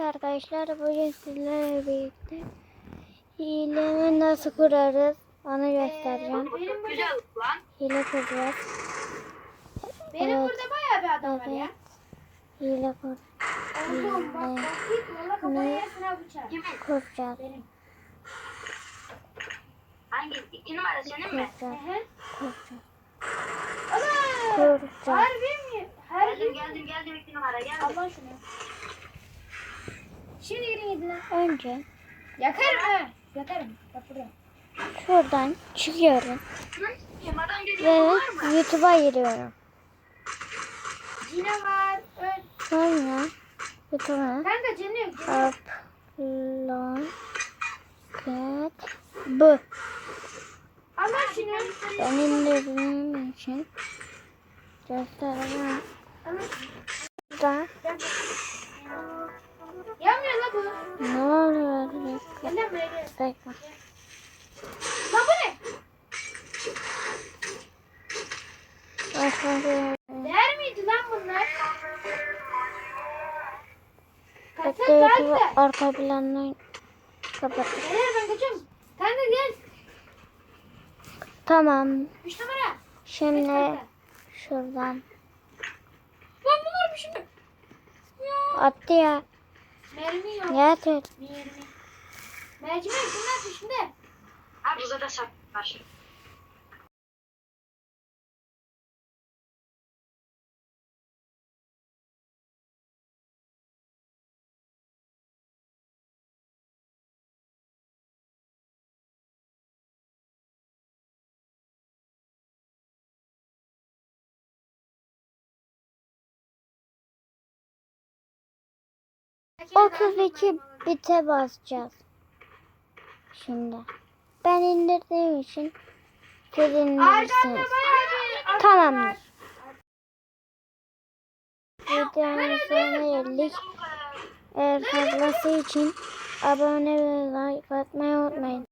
Arkadaşlar bugün sizlerle birlikte hilemi nasıl kurarız onu göstereceğim. Bu çok güzel lan. Hile kuracağız. Benim Evet. burada bayağı bir adam var ya. Evet. Hile kur Oğlum bak bak. Kimin? kuracağız. Benim. Hangi? İki numara senin mi? Kuracağız. Kuracağız. Ana! Kuracağız. Harbi mi? Harbi Geldim geldim geldim iki numara geldim. Allah şunu. Şimdi girin lan. Önce Yakarım ha. Yakarım. Bak buraya. şuradan çıkıyorum Kim adam ve geliyor var mı? YouTube'a giriyorum. Cine var. Ön. Sonra YouTube'a Kanka canı yok. Canı yok. upload bu. Allah şunu. Ben indirdiğim için göstereceğim. Allah şunu. Gel lan gel. Bu ne? Değer miydi lan bunlar? Kaçak kaldı. arka plandan kapattık. Beyler ben kaçıyorum. Kanka gel. Tamam. Üç numara. Şimdi şuradan Lan bunlar bir şey? Ya. attı ya. Mermi yok. Getir. Mermi. Mercimek bunlar peşinde. Abi uzada sap var. O 32 bite basacağız. Şimdi. Ben indirdiğim için siz indirirsiniz. Tamamdır. Videonun sonuna geldik. Eğer fazlası için abone ve like atmayı unutmayın.